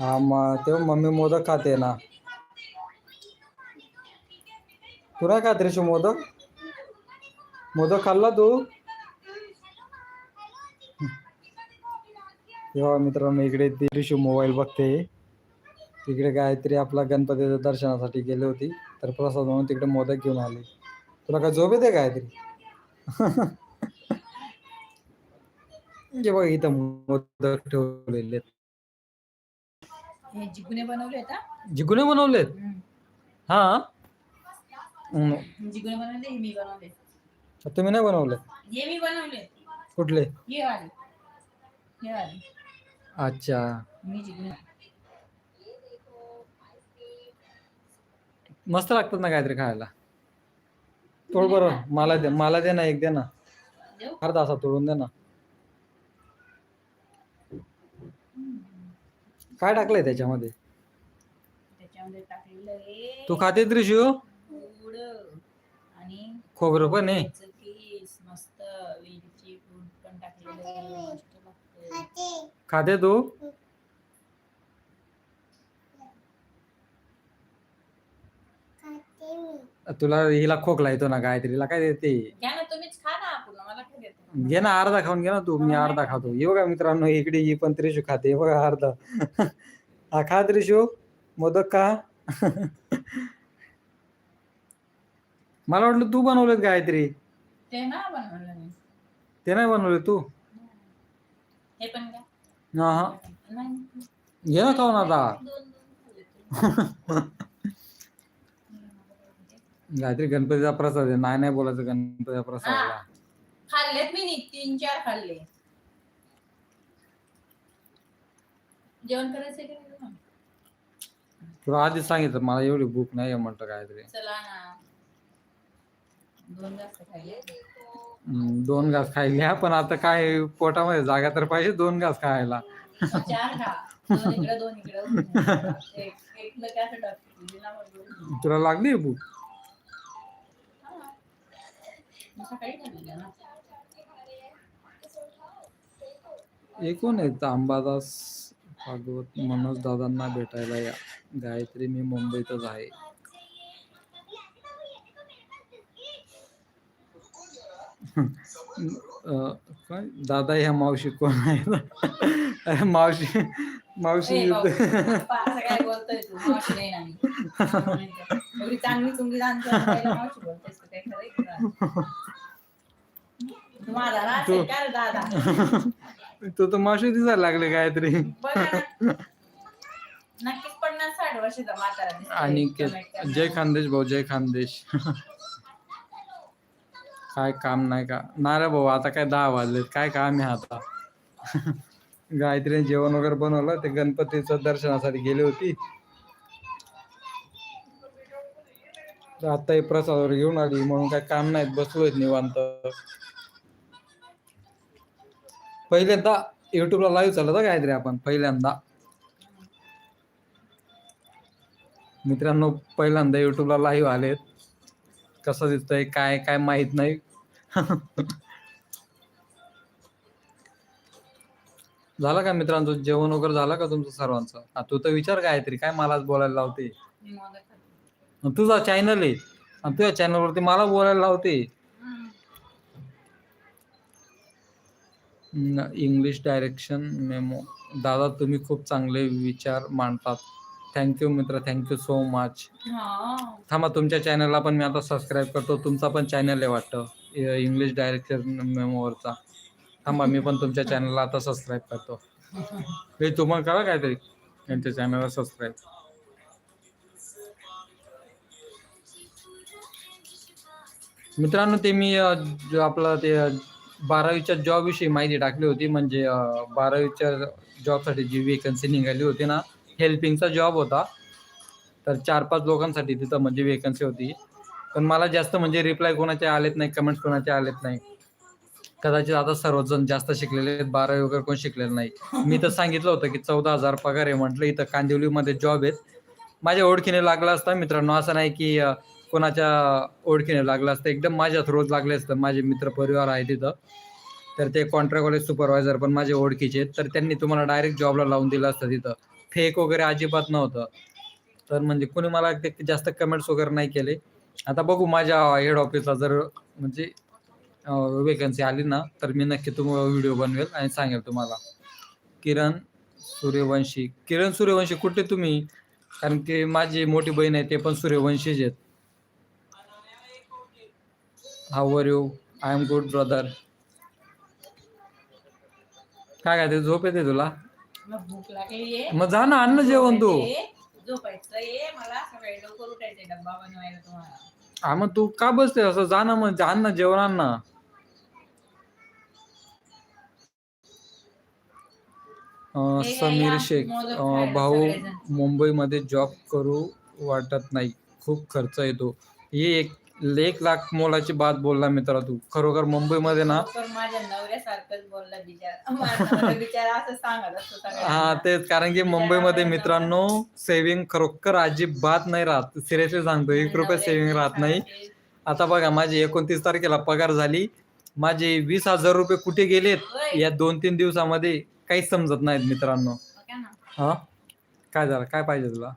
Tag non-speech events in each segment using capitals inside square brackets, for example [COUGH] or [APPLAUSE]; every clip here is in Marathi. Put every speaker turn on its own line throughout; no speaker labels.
हा मग तेव्हा मम्मी मोदक खाते ना. तू नाही खात रे मोदक? मोदक खाल्ला तू? तेव्हा मित्रांनो इकडे ती मोबाईल बघते. तिकडे गायत्री आपला गणपतीच्या दर्शनासाठी गेली होती. तर प्रसाद म्हणून तिकडे मोदक घेऊन आले. तुला काय झोप येते गायत्री? [LAUGHS] जे बघ इथं मोदक ठेवलेले आहेत.
हे जिगुने बनवले का
जिगुने बनवलेत हा.
जिगुने बनवले हे मी बनवले
तुम्ही नाही बनवले?
हे मी बनवले
कुठले?
हे वाले. हे वाले.
अच्छा.
मी जिगुने
मस्त लागतात ना काहीतरी खायला. तोड बरं. मला दे मला दे ना एक दे ना. अर्धा असा तोडून दे ना. काय टाकलंय त्याच्यामध्ये?
त्याच्यामध्ये टाकलेलं आहे
तू खाते त्रिशू?
गुड आणि
खोबरं पण आहे.
त्याचं किस मस्त वेलची पूड पण टाकलेलं आहे. मस्त लागतं
खाते. तू? तुला हिला खोकला येतो ना गायत्रीला काय देते?
घ्या ना तुम्हीच खा ना पूर्ण मला काय देतो
घे ना अर्धा खाऊन घे ना तू मी अर्धा खातो. हे बघा मित्रांनो इकडे ही पण त्रिशू खाते हे बघा अर्धा. हा खा त्रिशू मोदक खा. मला वाटलं तू बनवलेत गायत्री.
ते ना बनवलं मी.
ते नाही बनवले तू?
हे पण घ्या.
हा हा.
नाही
घे ना खाऊन आता.
दोन दोन खाल्ले ते.
गायत्री गणपतीचा प्रसाद आहे. नाही नाही बोलायचं गणपतीचा प्रसादला
खाल्लेत? मी तीन चार खाल्ले. जेवण करायचं की नाही?
तुला आधीच सांगितलं मला एवढी भूक नाही आहे
चला ना. दोन जास्त खाल्ले.
हम्म, दोन घास खायल्या पण आता काय पोटामध्ये जागा तर पाहिजे दोन घास खायला.
चार खा. दोन इकडं दोन इकडं. एक एक असं.
तुला लागली भूक?
हा. मग सकाळी खाल्लेलं ना.
हे कोण आहेत अंबादास भागवत मनोज दादांना भेटायला या. गायत्री मी मुंबईतच आहे. काय? दादा ह्या मावशी कोण अरे मावशी मावशी
चांगली तू
तर मावशी दिसायला लागले गायत्री
बघा ना. नक्कीच पन्नास साठ वर्षाचा म्हातारा दिसतोय.
आणि
comment.
जय खानदेश भाऊ जय खानदेश. काय काम नाही का? ना रे भाऊ आता काय दहा वाजलेत. काय काम आहे आता? गायत्रीने जेवण वगैरे बनवलं. ते गणपतीचं दर्शनासाठी गेली होती. तर आता हे प्रसादावर घेऊन आली. म्हणून काय काम नाहीत. बसलोय निवांत. पहिल्यांदा युट्यूबला लाईव्ह चालत होतं गायत्री आपण पहिल्यांदा. मित्रांनो पहिल्यांदा युट्यूबला लाईव्ह आलेत. कसं दिसतंय काय काय माहीत नाही. [LAUGHS] झालं का मित्रांनो जेवण वगैरे झालं का तुमचं सर्वांचं? तू तर विचार काहीतरी काय मलाच बोलायला लावते? तुझा चॅनल आहे. तुझ्या चॅनलवरती मला बोलायला लावते. इंग्लिश डायरेक्शन मेमो दादा तुम्ही खूप चांगले विचार मांडतात. थँक्यू मित्र. थँक्यू सो मच
हा.
थांबा तुमच्या चॅनलला पण मी आता सबस्क्राईब करतो. तुमचा पण चॅनल आहे वाटतं. इंग्लिश डायरेक्टर मेमोवरचा थांबा मी पण तुमच्या चॅनलला आता सबस्क्राईब करतो. हे तुम्हाला करा काहीतरी. त्यांच्या चॅनलला सबस्क्राईब मित्रांनो ते मी आपलं ते बारावीच्या जॉबविषयी माहिती टाकली होती. म्हणजे बारावीच्या जॉबसाठी जी वेकन्सी निघाली होती ना हेल्पिंगचा जॉब होता. तर चार पाच लोकांसाठी तिथं म्हणजे वेकन्सी होती. पण मला जास्त म्हणजे रिप्लाय कोणाचे आलेत नाही कमेंट्स कोणाचे आलेत नाही. कदाचित आता सर्वजण जास्त शिकलेले आहेत बारावी वगैरे कोण शिकलेलं नाही. मी तर सांगितलं होतं की चौदा हजार पगार आहे म्हटलं इथं कांदिवलीमध्ये जॉब आहेत. माझ्या ओळखीने लागला असता मित्रांनो असं नाही की कोणाच्या ओळखीने लागलं असतं. एकदम माझ्या थ्रोज लागले असतं. माझे मित्र परिवार आहे तिथं. तर ते कॉन्ट्रॅक्टवाले सुपरवायझर पण माझे ओळखीचे आहेत. तर त्यांनी तुम्हाला डायरेक्ट जॉबला लावून दिलं असतं तिथं. फेक वगैरे अजिबात नव्हतं. तर म्हणजे कोणी मला ते जास्त कमेंट्स वगैरे नाही केले. आता बघू माझ्या हेड ऑफिसला जर म्हणजे वेकन्सी आली ना तर मी नक्की तुम व्हिडिओ बनवेल आणि सांगेल तुम्हाला. किरण सूर्यवंशी. किरण सूर्यवंशी कुठे तुम्ही? कारण की माझी मोठी बहीण आहे ते पण सूर्यवंशीच आहेत. How are you I am good brother काय काय ते झोप येते तुला?
मग भूक लागली
मग जा ना अन्न जेवण तू.
झोपायचं ये मला सकाळी लवकर उठायचंय डब्बा बनवायला तुम्हाला.
हा मग तू का बसते? असं जा ना मग. जा ना जेवण आण ना. अं, समीर
या.
शेख. अं, भाऊ
सगळेजण.
मुंबईमध्ये जॉब करू वाटत नाही. खूप खर्च येतो. ही एक एक लाख मोलाची बात बोलला मित्रा तू. खरोखर मुंबईमध्ये ना
तर माझ्या नवऱ्यासारखंच बोलला बिचार. माझा बिचार असं सांगत असतो
हा. तेच. कारण की मुंबईमध्ये मित्रांनो सेव्हिंग खरोखर अजिबात नाही राहत. सिरियसली सांगतो एक रुपये सेव्हिंग राहत नाही. आता बघा माझी एकोणतीस तारखेला पगार झाली. माझे वीस हजार रुपये कुठे गेलेत. या दोन तीन दिवसामध्ये काहीच समजत नाहीत मित्रांनो. हा? काय झालं? काय पाहिजे तुला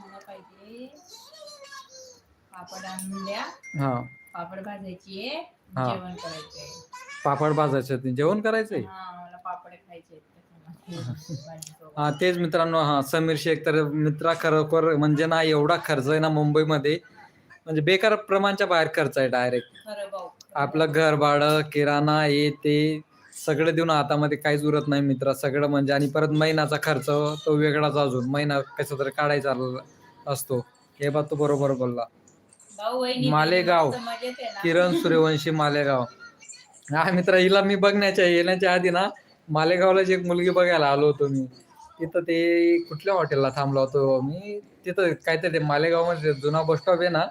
मला पाहिजे पापड आणून द्या
हा.
पापड भाजायची आहे
हा.
जेवण करायचंय
पापड भाजायचे. जेवण करायचंय
हा मला पापड खायचे भाजीसोबत.
हा तेच मित्रांनो हा समीर शेख तर मित्रा खरोखर म्हणजे ना एवढा खर्च आहे ना मुंबईमध्ये. म्हणजे बेकार प्रमाणच्या बाहेर खर्च आहे डायरेक्ट
खरं भाऊ.
आपलं घर भाडं किराणा हे ते सगळं देऊन हातामध्ये काहीच उरत नाही मित्रा. सगळं म्हणजे आणि परत महिन्याचा खर्च तो वेगळाच अजून. महिना कसा तरी काढायचा असतो. हे बात तो बरोबर बोलला. मालेगाव. किरण सूर्यवंशी मालेगाव. हा मित्र हिला मी बघण्याच्या येण्याच्या आधी ना मालेगावला एक मुलगी बघायला आलो होतो मी. तिथं ते कुठल्या हॉटेलला थांबलो होतो? मी तिथं काहीतरी ते मालेगावमध्ये जुना बस स्टॉप आहे ना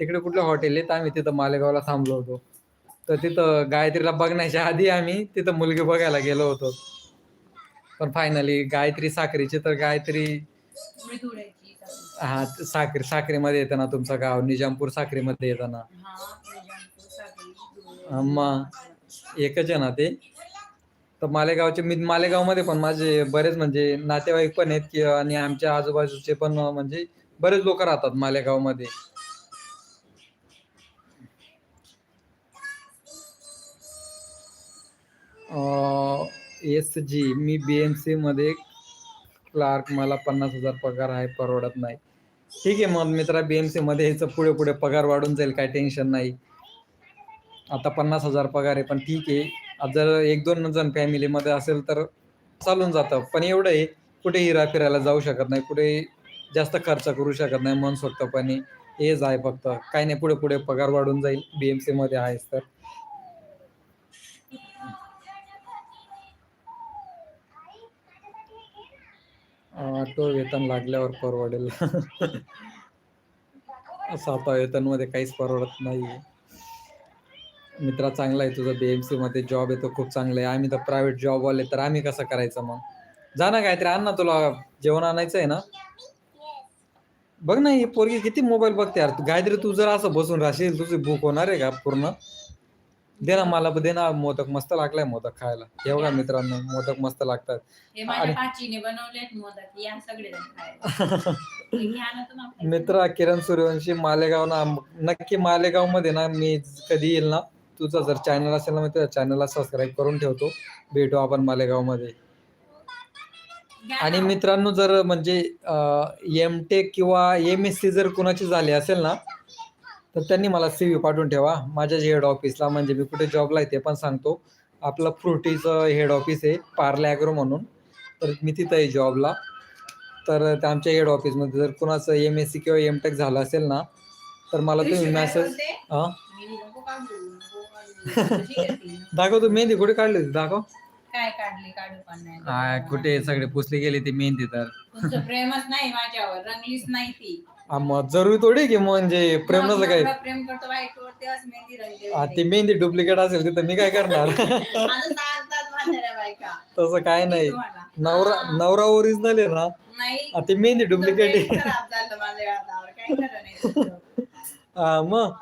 तिकडे कुठलं हॉटेल आहे तर आम्ही तिथं मालेगावला थांबलो होतो. तर तिथं गायत्रीला बघण्याच्या आधी आम्ही तिथं मुलगी बघायला गेलो होतो. पण फायनली गायत्री साखरीची तर गायत्री. हा साखरी साखरीमध्ये येतं ना तुमचं गाव निजामपूर साखरीमध्ये येतं ना
हा निजामपूर, सागरी, धुळे.
अम्मा. एकच आहे ना ते तर मालेगावचे मी मालेगावमध्ये पण माझे बरेच म्हणजे नातेवाईक पण आहेत की आणि आमच्या आजूबाजूचे पण म्हणजे बरेच लोक राहतात मालेगावमध्ये एस जी मी बी एम सी मध्ये क्लार्क मला पन्नास हजार पगार आहे परवडत नाही. ठीक आहे मग मित्रा बीएमसी मध्ये यायचं पुढे पुढे पगार वाढून जाईल काय टेन्शन नाही. आता पन्नास हजार पगार आहे पण ठीक आहे. जर एक दोन जण फॅमिलीमध्ये असेल तर चालून जातं. पण एवढं आहे कुठे हिरा फिरायला जाऊ शकत नाही कुठे जास्त खर्च करू शकत नाही मन स्वतःपणे हेच आहे फक्त. काही नाही पुढे पुढे पगार वाढून जाईल बीएमसी मध्ये आहेस तर. तो वेतन लागल्यावर परवडेल. असं आता वेतनमध्ये काहीच परवडत नाही मित्रा चांगला आहे तुझा बीएमसी मध्ये. जॉब येतो खूप चांगला आहे. आम्ही तर प्रायव्हेट जॉबवाले तर आम्ही कसं करायचं मग? जा ना काहीतरी आण ना तुला. जेवण आणायचं आहे ना? बघ ना ही पोरगी किती मोबाईल बघते यार. गायत्री तू जर असं बसून राहशील तुझी भूक होणार आहे का पूर्ण? दे ना मला दे ना मोदक मस्त लागलाय मोदक खायला. येऊ का मित्रांनो मोदक मस्त लागतात.
हे माझ्या पाचीने बनवलेत मोदक या सगळे हे.
मित्र किरण सूर्यवंशी मालेगाव ना नक्की मालेगावमध्ये ना मी कधी येईल ना तुझा जर चॅनल असेल ना मी तुझ्या चॅनलला सबस्क्राईब करून ठेवतो. भेटू आपण
मालेगावमध्ये
आणि. मित्रांनो जर म्हणजे एम टेक किंवा एम एस सी जर कुणाची झाली असेल ना तर त्यांनी मला सी व्ही पाठवून ठेवा. माझ्या हेड ऑफिसला म्हणजे मी कुठे जॉबला आहे ते पण सांगतो. आपलं फ्रुटीचं हेड ऑफिस आहे पार्ले ॲग्रो म्हणून. तर मी तिथं आहे जॉबला तर त्या आमच्या हेड ऑफिसमध्ये जर कुणाचं एम एस सी किंवा एम टेक झालं असेल ना तर मला तुम्ही मेसेज? हां? [LAUGHS] दाखव तू मेहंदी कुठे काढली होती? दाखव.
काय काढली? काढू पण नाही.
हा, कुठे सगळे पुसली गेली ती मेहंदी तर.
तुमचं प्रेमच नाही माझ्यावर रंगलीच नाही ती.
हा, मग जरुरी थोडी की म्हणजे प्रेम
मग
नसलं काय?
एवढं प्रेम करतो बायकोवर तेव्हाच मेहंदी रंगली
हा,
होती.
ती मेहंदी डुप्लिकेट असेल तिथं मी काय करणार? [LAUGHS]
आता सांगतात म्हाताऱ्या बायका.
तसं काय नाही.
तुम्हाला.
नवरा. नवरा ओरिजिनल आहे ना?
नाही.
हा, ती मेहंदी डुप्लिकेट
तो
आहे.
खराब झालं माझ्या हातावर. काय खरं नाही [LAUGHS] तुझं.
हा, मग?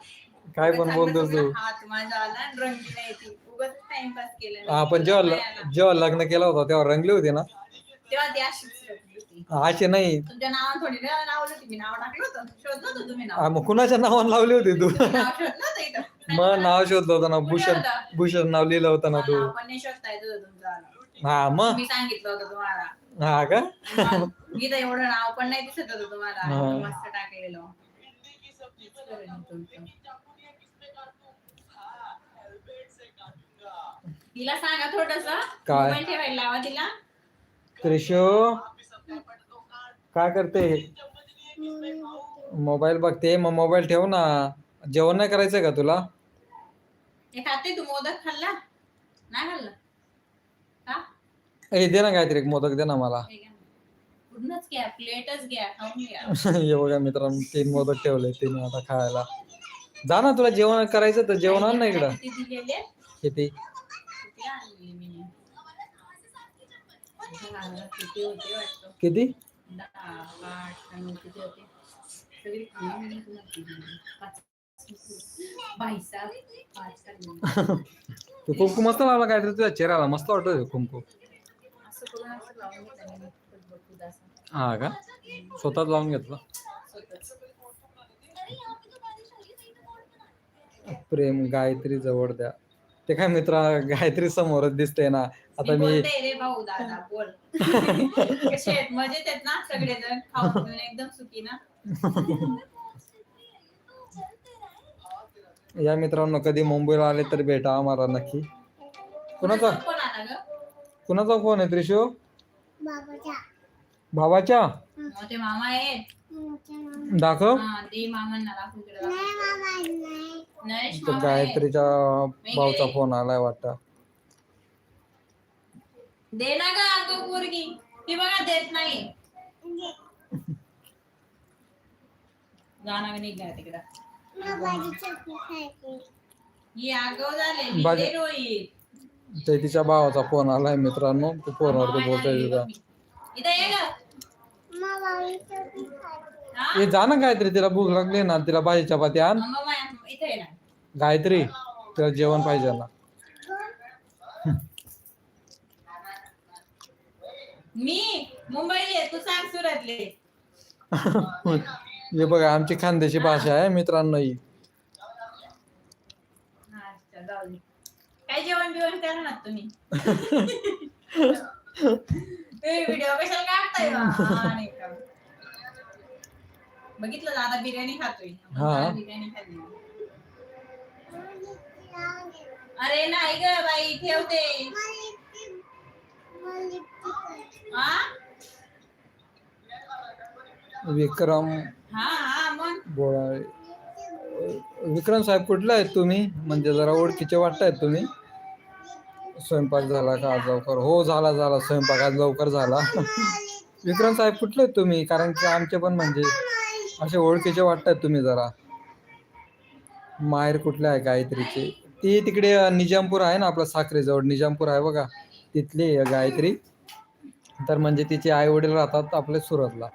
काय पण बोलतो तू.
हात माझा आला आणि रंगली नाही ती. उगाच टाइमपास केला
हा पण जेव्हा ल- जेव्हा लग्न केलं होतं तेव्हा रंगली होती ना?
तेव्हा ती.
असे नाही.
तुमच्या नावानं थोडी वेळा लावलं होती मी नाव टाकलं होतं. शोधलं होतं तुम्ही नाव?
आ, मग कुणाच्या नावानं लावली होती तू?
तुम्ही नाव शोधलं होतं इथं? [LAUGHS]
मग नाव शोधलं होतं ना भूषण भूषण नाव लिहिलं होतं ना तू.
नाव पण नाही शोधता येत होतं तुमचं
हा मग?
मी सांगितलं होतं तुम्हाला.
हा का?
मग मी तर एवढं नाव पण नाही दिसत होतं तुम्हाला.
हा.
मस्त टाकलेलं. तुमचं. तिला सांगा थोडस.
काय?
मोबाईल ठेवायला लावा तिला.
त्रिशो? काय करते? मोबाईल बघते. मग मोबाईल ठेव ना. जेवण नाही करायचंय का तुला?
हे खाते तू मोदक खाल्ला? नाही खाल्ला?
ए दे ना काहीतरी मोदक दे ना मला.
हे
हे बघा [LAUGHS] मित्रांनो तीन मोदक ठेवले तीन आता खायला. जा ना तुला जेवण करायचं तर जेवण आण ना इकडं.
किती
किती? [LAUGHS] तू कुंकू मस्त लावला काय तुझ्या चेहऱ्याला मस्त वाटत कुंकू. हा का? स्वतःच लावून घेतला. प्रेम गायत्री जवळ द्या. ते काय मित्र गायत्री समोरच दिसते ना. आता
मी बोलते रे भाऊ दादा बोल. [LAUGHS] कसे आहेत? मजेत आहेत ना सगळेजण? खाऊन पिऊन एकदम सुखी ना?
या मित्रांनो कधी मुंबईला आले तर भेटा आम्हाला नक्की. कुणाचा?
कोण आला ग?
कुणाचा फोन आहे त्रिशू? भावाच्या
मोठे मामा आहेत.
दाखव.
हा दे मामांना दाखवू इकडे. दाखव. नरेश
तर
मामा आहेत.
गायत्रीच्या भाऊचा फोन आलाय वाटतं.
दे ना ग अगं पोरगी ती बघा देत नाही. गाणं निघाय तिकडं. ही
बाजे-
रोहित
ते तिच्या भावाचा फ़ोन आलाय मित्रांनो तू फोनवरती बोलतोय तिथं.
इथं ये ग. हा?
जा ना गायत्री तिला भूक लागली ना तिला भाजी चपाती आण.
मम्मा इथे ये ना.
गायत्री तिला जेवण पाहिजे ना.
मी मुंबईले तू सांग सुरतले. [LAUGHS]
हे बघा आमची खानदेशी भाषा आहे मित्रांनो ही.
अच्छा जाऊ दे. काय जेवण बिवण करा ना तुम्ही [LAUGHS] व्हिडिओ कशाला काढताय बा? हा, नाही का? बघितलं दादा बिर्याणी खातोय.
हा.
बिर्याणी खाल्ली. अरे नाही ग बाई ठेवते.
विक्रम बोळाळे विक्रम साहेब कुठले आहेत तुम्ही? म्हणजे जरा ओळखीचे वाटतायत तुम्ही? स्वयंपाक झाला का? आज लवकर. हो झाला झाला. स्वयंपाक आज लवकर झाला. विक्रम साहेब कुठले आहेत तुम्ही? कारण की आमचे पण म्हणजे असे ओळखीचे वाटतायत तुम्ही जरा. माहेर कुठले आहे? गायत्रीचे. ती तिकडे निजामपूर आहे ना आपलं साखरेजवळ? निजामपूर आहे बघा. तिथली गायत्री. तर म्हणजे तिचे आई वडील राहतात आपले सुरतला.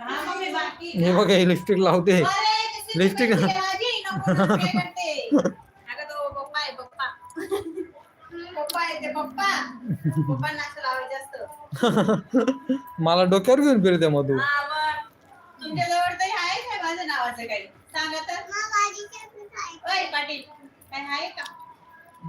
हा
बघा ही लिपस्टिक लावते. लिपस्टिक [LAUGHS] मला डोक्यावर घेऊन फिरते
जवळ तरी आहे काय माझ्या नावाचं काही सांगा तर ओय पाटील काय आहे का?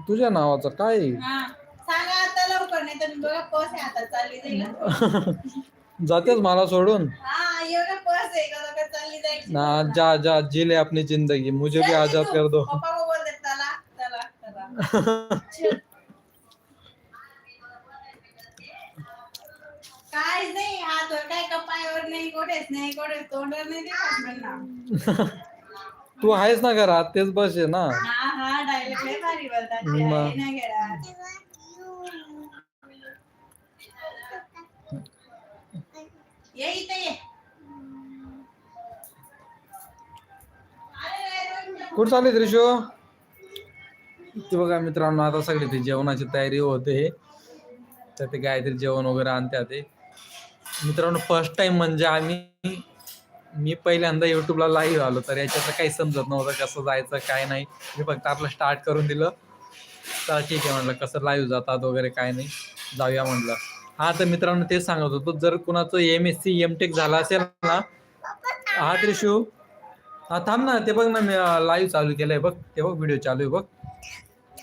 तुझ्या नावाचं काय?
हा. सांगा आता लवकर नाही तर मी बघा पर्स आहे आता चालली जाईल. [LAUGHS]
जातेच मला सोडून?
हा एवढं पर्स आहे का? का चालली जायची
ना जा जा जिले अपनी जिंदगी. मुझे भी आजाद कर दो.
पप्पा को [LAUGHS] नाही हातवर काय नाही नाही तोंडावर नाही ते [LAUGHS]
आहेस ना घरात तेच बस आहे ना.
हा डायलॉग लय भारी बोलतात ते.
मग.
आहे ना घरात ये इथे ये.
कुठं चालली त्रिशो? ते बघा मित्रांनो आता सगळी ती जेवणाची तयारी होते. तर ते काहीतरी जेवण वगैरे आणते ते. मित्रांनो फर्स्ट टाइम म्हणजे आम्ही मी पहिल्यांदा युट्यूबला लाईव्ह आलो तर याच्यातलं काही समजत नव्हतं कसं जायचं काय नाही. मी फक्त आपलं स्टार्ट करून दिलं. चला ठीक आहे म्हटलं कसं लाईव्ह जातात वगैरे काय नाही जाऊया म्हटलं. हा तर मित्रांनो तेच सांगत होतो जर कुणाचं M S C M Tech झालं असेल ना हा त्रिशू. हा थांब ना ते बघ ना मी लाईव्ह चालू केलंय बघ ते बघ व्हिडिओ चालू आहे बघ.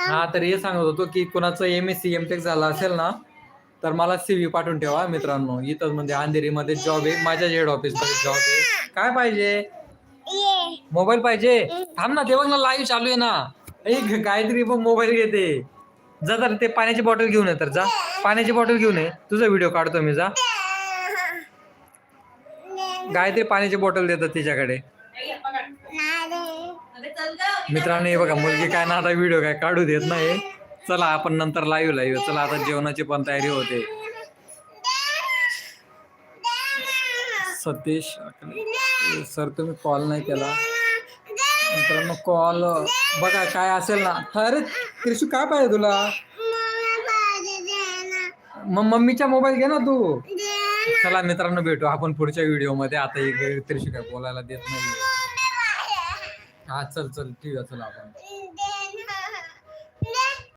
हा तर हे सांगत होतो की कुणाचं M S C M Tech झालं असेल ना तर मला सी व्ही पाठवून ठेवा मित्रांनो. इथं म्हणजे अंधेरीमध्ये जॉब आहे. माझ्या हेड ऑफिसमध्ये जॉब आहे. काय पाहिजे? मोबाईल पाहिजे? थांब ना ते बघ ना लाईव्ह चालू आहे ना. एक गायत्री पण मोबाईल घेते. जा तर ते पाण्याची बॉटल घेऊन ये तर जा. पाण्याची बॉटल घेऊन ये. तुझा व्हिडिओ काढतो मी जा. गायत्री पाण्याची बॉटल देतात तिच्याकडे. मित्रांनो हे बघा मुलगी काय ना आता व्हिडिओ काय काढू देत नाही चला आपण नंतर लाईव्ह लाईव्ह चला आता जेवणाची पण तयारी होते. सतीश सर तुम्ही कॉल नाही केला. मित्रांनो कॉल बघा काय असेल ना. अरे त्रिशू काय पाहिजे तुला? मग मम्मीचा मोबाईल घे ना तू. चला मित्रांनो भेटू. आपण पुढच्या व्हिडिओमध्ये आता एक त्रिशू काय बोलायला देत नाही हा चल चल ठीक आहे चला आपण.